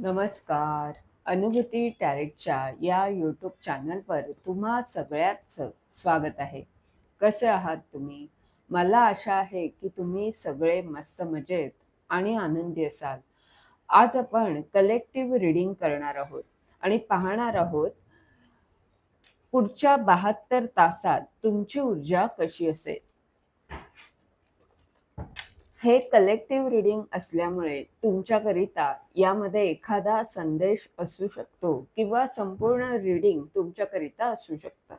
नमस्कार. अनुभूती टॅरेटच्या या यूट्यूब चॅनलवर तुम्हा सगळ्याचं स्वागत आहे. कसे आहात तुम्ही? मला आशा आहे की तुम्ही सगळे मस्त मजेत आणि आनंदी असाल. आज आपण कलेक्टिव्ह रिडिंग करणार आहोत आणि पाहणार आहोत पुढच्या बहात्तर तासात तुमची ऊर्जा कशी असेल? हे कलेक्टिव्ह रिडिंग असल्यामुळे तुमच्याकरिता यामध्ये एखादा संदेश असू शकतो किंवा संपूर्ण रिडिंग तुमच्याकरिता असू शकतात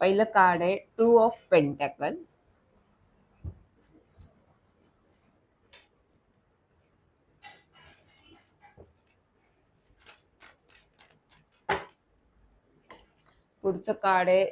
पहिलं कार्ड आहे टू ऑफ पेंटॅकल पुढचं कार्ड आहे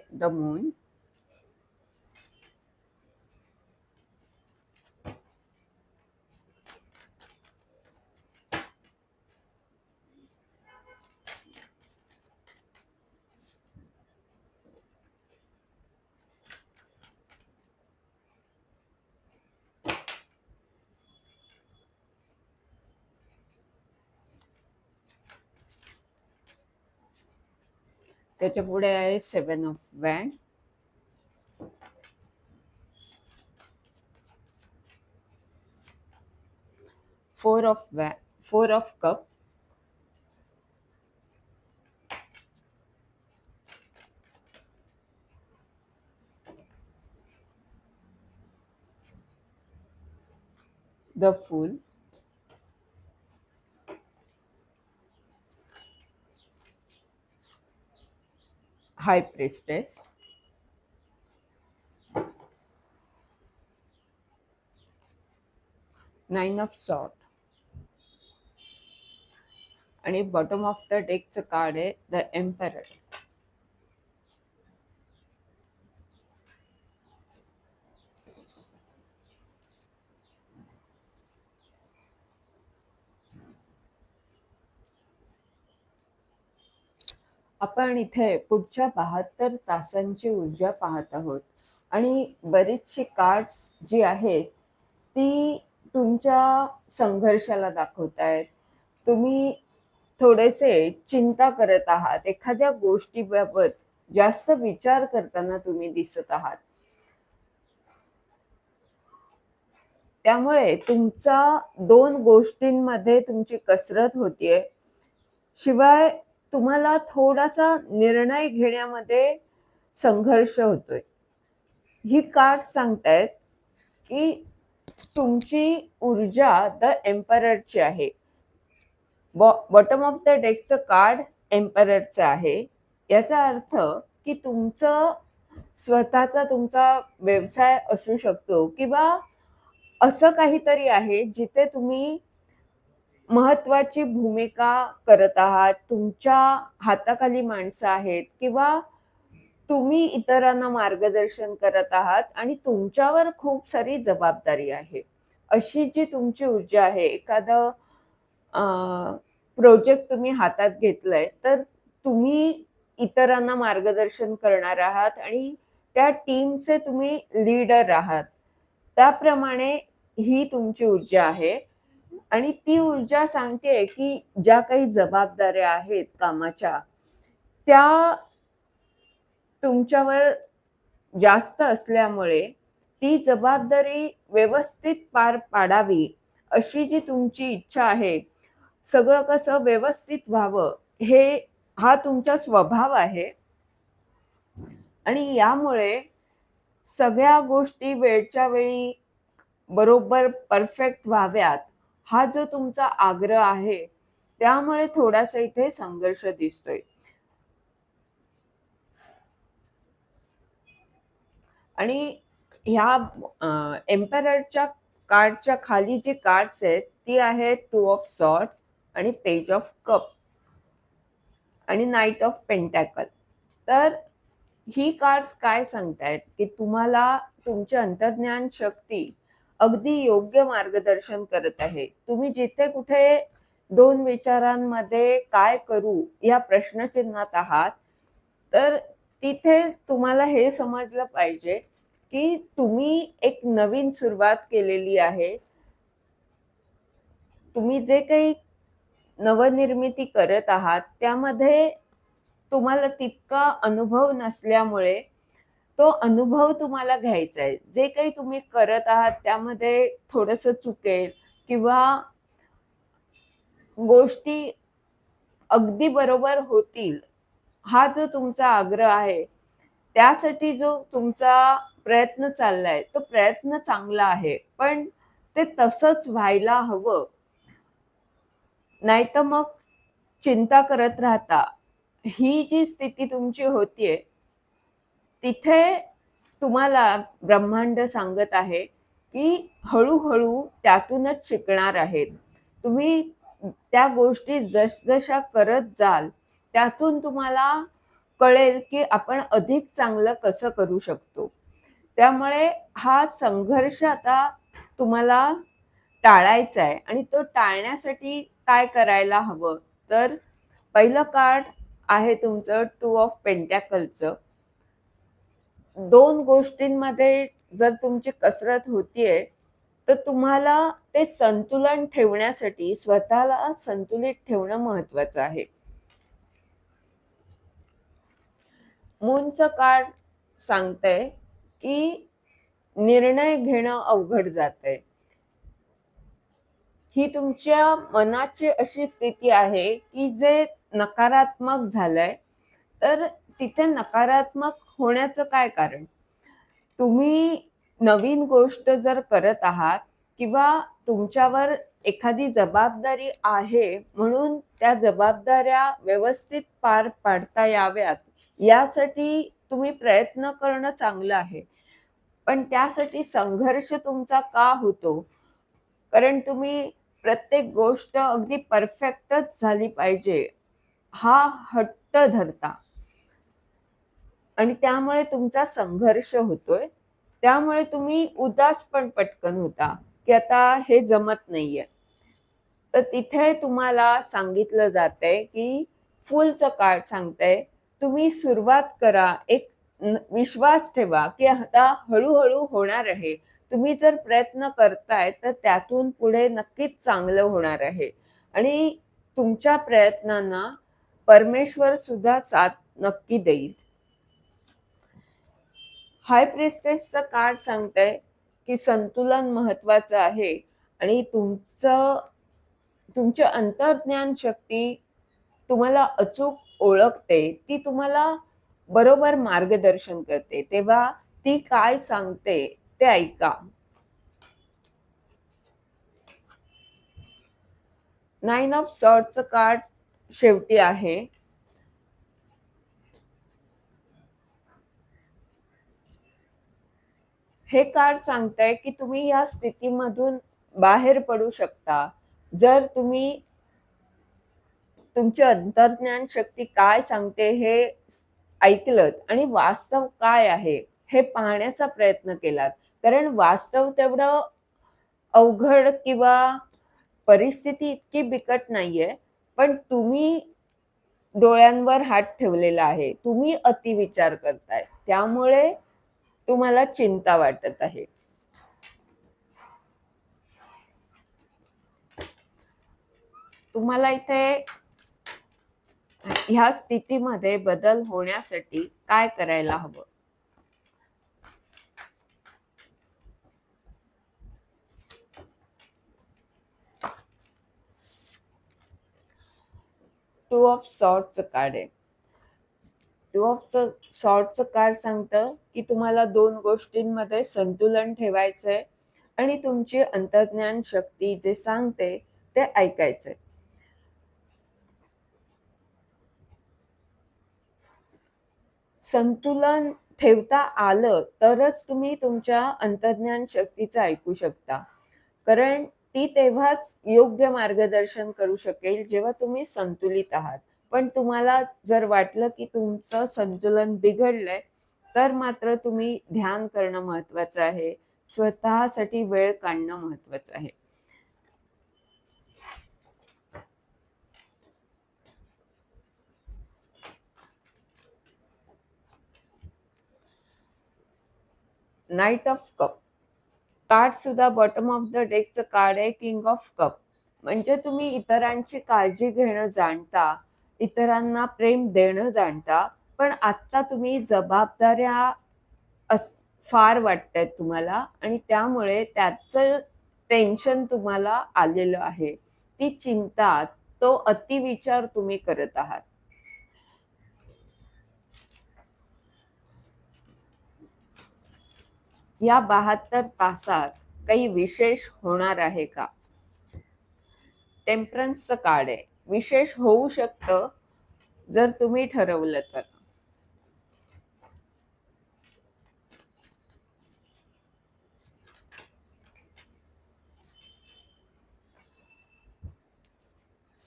त्याच्या पुढे आहे seven of wand four of वॅ four of cup the fool high priestess nine of sword आणि बॉटम ऑफ द डेकचं कार्ड आहे द एम्परर. आपण इथे पुढच्या बहात्तर तासांची ऊर्जा पाहत आहोत. आणि बरीचशी कार्ड्स जी आहेत ती तुमच्या संघर्षाला दाखवत आहेत तुम्ही थोडेसे चिंता करत आहात. एखाद्या गोष्टीबाबत जास्त विचार करताना तुम्ही दिसत आहात. त्यामुळे तुमचा दोन गोष्टींमध्ये तुमची कसरत होतीये. शिवाय तुम्हाला थोडासा निर्णय घेण्यामध्ये संघर्ष होतोय. ही कार्ड सांगतायत की तुमची ऊर्जा द एम्पररची आहे. बॉटम ऑफ द डेकचं कार्ड एम्पररचं आहे. याचा अर्थ की तुमचं स्वतःचा तुमचा व्यवसाय असू शकतो किंवा असं काहीतरी आहे जिथे तुम्ही महत्वाची भूमिका करत आहात तुमच्या हाताखाली माणसं आहेत किंवा तुम्ही इतरांना मार्गदर्शन करत आहात आणि तुमच्यावर खूप सारी जबाबदारी आहे. अशी जी तुमची ऊर्जा आहे एखादं प्रोजेक्ट तुम्ही हातात घेतलंय तर तुम्ही इतरांना मार्गदर्शन करणार आहात आणि त्या टीमचे तुम्ही लीडर आहात. त्याप्रमाणे ही तुमची ऊर्जा आहे. आणि ती ऊर्जा सांगते की ज्या काही जबाबदाऱ्या आहेत कामाच्या त्या तुमच्यावर जास्त असल्यामुळे ती जबाबदारी व्यवस्थित पार पाडावी अशी जी तुमची इच्छा आहे सगळं कसं व्यवस्थित व्हावं हे हा तुमचा स्वभाव आहे. आणि यामुळे सगळ्या गोष्टी वेळच्या वेळी बरोबर परफेक्ट व्हाव्यात. हा जो तुमचा आग्रह आहे त्यामुळे थोडासा इथे संघर्ष दिसतोय. आणि ह्या एम्पररच्या कार्डच्या खाली जी कार्ड्स आहेत ती आहेत टू ऑफ सॉर्ट आणि पेज ऑफ कप आणि नाईट ऑफ पेंटॅकल. तर ही कार्ड्स काय सांगतायत? की तुम्हाला तुमची अंतर्ज्ञान शक्ती अगदी योग्य मार्गदर्शन करत आहे. तुम्ही जिथे कुठे दोन विचारांमध्ये काय करू या प्रश्नचिन्हात आहात तर तिथे तुम्हाला हे समजलं पाहिजे की तुम्ही एक नवीन सुरुवात केलेली आहे. तुम्ही जे काही नवनिर्मिती करत आहात त्यामध्ये तुम्हाला तितका अनुभव नसल्यामुळे तो अनुभव तुम्हाला घ्यायचा आहे. जे काही तुम्ही करत आहात त्यामध्ये थोडस चुकेल किंवा गोष्टी अगदी बरोबर होतील हा जो तुमचा आग्रह आहे त्यासाठी जो तुमचा प्रयत्न चाललाय तो प्रयत्न चांगला आहे. पण ते तसंच व्हायला हवं. नाही तर मग चिंता करत राहता. ही जी स्थिती तुमची होतीये तिथे तुम्हाला ब्रह्मांड सांगत आहे की हळूहळू त्यातूनच शिकणार आहेत. तुम्ही त्या गोष्टी जसजशा करत जाल त्यातून तुम्हाला कळेल की आपण अधिक चांगलं कसं करू शकतो. त्यामुळे हा संघर्ष आता तुम्हाला टाळायचा आहे आणि तो टाळण्यासाठी काय करायला हवं? तर पहिलं कार्ड आहे तुमचं टू ऑफ पेंटॅकलचं. दोन गोष्टींमध्ये जर तुमची कसरत होतीये तर तुम्हाला ते संतुलन ठेवण्यासाठी स्वतःला संतुलित ठेवणं महत्वाचं आहे. मूनचं कार्ड सांगतंय की निर्णय घेणं अवघड जातंय. ही तुमच्या मनाची अशी स्थिती आहे की जे नकारात्मक झालंय तर तिथे नकारात्मक होण्याचं काय कारण? तुम्ही नवीन गोष्ट जर करत आहात किंवा तुमच्यावर एखादी जबाबदारी आहे म्हणून त्या जबाबदाऱ्या व्यवस्थित पार पाडता याव्यात यासाठी तुम्ही प्रयत्न करणं चांगलं आहे. पण त्यासाठी संघर्ष तुमचा का होतो? कारण तुम्ही प्रत्येक गोष्ट अगदी परफेक्टच झाली पाहिजे. हा हट्ट धरता. आणि त्यामुळे तुमचा संघर्ष होतोय. त्यामुळे तुम्ही उदास पण पटकन होता की आता हे जमत नाहीये. तर तिथे तुम्हाला सांगितलं जातंय की फुलचं कार्ड सांगतंय तुम्ही सुरुवात करा एक विश्वास ठेवा की आता हळूहळू होणार आहे. तुम्ही जर प्रयत्न करताय तर त्यातून पुढे नक्कीच चांगलं होणार आहे. आणि तुमच्या प्रयत्नांना परमेश्वर सुद्धा साथ नक्की देईल. हाय प्रेस्टेजचं कार्ड सांगतंय की संतुलन महत्वाचं आहे आणि तुमचं तुमची अंतर्ज्ञान शक्ती तुम्हाला अचूक ओळखते ती तुम्हाला बरोबर मार्गदर्शन करते. तेव्हा ती काय सांगते ते ऐका. नाईन ऑफ सॉर्टचं कार्ड शेवटी आहे. हे कार्ड सांगताय की तुम्ही या स्थितीमधून बाहेर पडू शकता. जर तुम्ही तुमची अंतर्ज्ञान शक्ती काय सांगते हे ऐकलत आणि वास्तव काय आहे हे पाहण्याचा प्रयत्न केलात. कारण वास्तव तेवढं अवघड किंवा परिस्थिती इतकी बिकट नाहीये पण तुम्ही डोळ्यांवर हात ठेवलेला आहे. तुम्ही अतिविचार करताय. त्यामुळे तुम्हाला चिंता वाटत आहे. तुम्हाला इथे ह्या स्थितीमध्ये बदल होण्यासाठी काय करायला हवं? टू ऑफ सॉर्टचं कार्ड आहे. टू ऑफ सॉर्टचं कार्ड सांगतं की तुम्हाला दोन गोष्टींमध्ये संतुलन ठेवायचंय आणि तुमची अंतर्ज्ञान शक्ती जे सांगते ते ऐकायचंय. संतुलन ठेवता आलं तरच तुम्ही तुमच्या अंतर्ज्ञान शक्तीचं ऐकू शकता. कारण ती तेव्हाच योग्य मार्गदर्शन करू शकेल जेव्हा तुम्ही संतुलित आहात. पण तुम्हाला जर वाटलं की तुमचं संतुलन बिघडलंय तर मात्र तुम्ही ध्यान करणं महत्वाचं आहे. स्वतःसाठी वेळ काढणं महत्वाचं आहे. नाईट ऑफ कप कार्ड सुद्धा बॉटम ऑफ द डेकचं कार्ड आहे किंग ऑफ कप म्हणजे तुम्ही इतरांची काळजी घेणं जाणता इतरांना प्रेम देणं जाणता पण आत्ता तुम्ही जबाबदाऱ्या अस फार वाटतायत तुम्हाला आणि त्यामुळे त्याचं टेन्शन तुम्हाला आलेलं आहे. ती चिंता तो अतिविचार तुम्ही करत आहात. या बहात्तर तासात काही विशेष होणार आहे का? टेम्परन्सचं कार्ड आहे विशेष होऊ शकतं जर तुम्ही ठरवलं तर.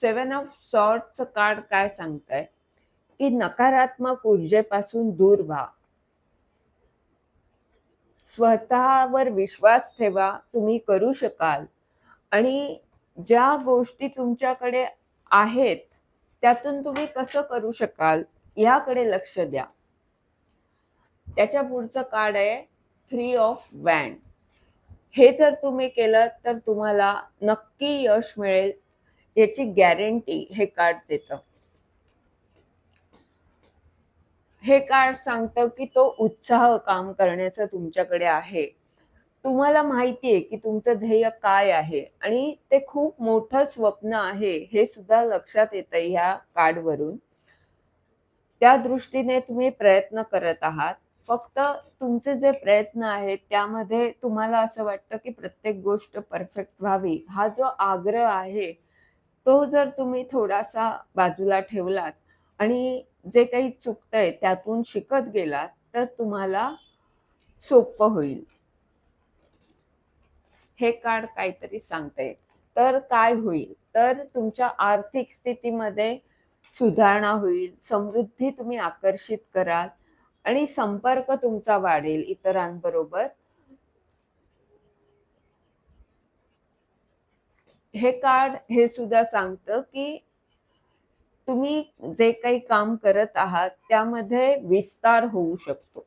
सेवन ऑफ सॉर्टचं कार्ड काय सांगताय? की नकारात्मक ऊर्जेपासून दूर व्हा. स्वतःवर विश्वास ठेवा तुम्ही करू शकाल. आणि ज्या गोष्टी तुमच्याकडे आहेत त्यातून तुम्ही कसं करू शकाल याकडे लक्ष द्या. त्याच्या पुढचं कार्ड आहे थ्री ऑफ वॅन हे जर तुम्ही केलं तर तुम्हाला नक्की यश मिळेल याची गॅरंटी हे कार्ड देतं. हे कार्ड सांगतं की तो उत्साह काम करण्याचा तुमच्याकडे आहे. तुम्हाला माहिती आहे की तुमचं ध्येय काय आहे? आणि ते खूप मोठं स्वप्न आहे हे सुद्धा लक्षात येतं ह्या कार्डवरून. त्या दृष्टीने तुम्ही प्रयत्न करत आहात. फक्त तुमचे जे प्रयत्न आहेत त्यामध्ये तुम्हाला असं वाटतं की प्रत्येक गोष्ट परफेक्ट व्हावी. हा जो आग्रह आहे तो जर तुम्ही थोडासा बाजूला ठेवलात आणि जे काही चुकतंय त्यातून शिकत गेलात तर तुम्हाला सोपं होईल. हे कार्ड काहीतरी सांगते तर काय होईल? तर तुमच्या आर्थिक स्थितीमध्ये सुधारणा होईल समृद्धी तुम्ही आकर्षित कराल आणि संपर्क तुमचा वाढेल इतरांबरोबर. हे कार्ड हे सुद्धा सांगतं की तुम्ही जे काही काम करत आहात त्यामध्ये विस्तार होऊ शकतो.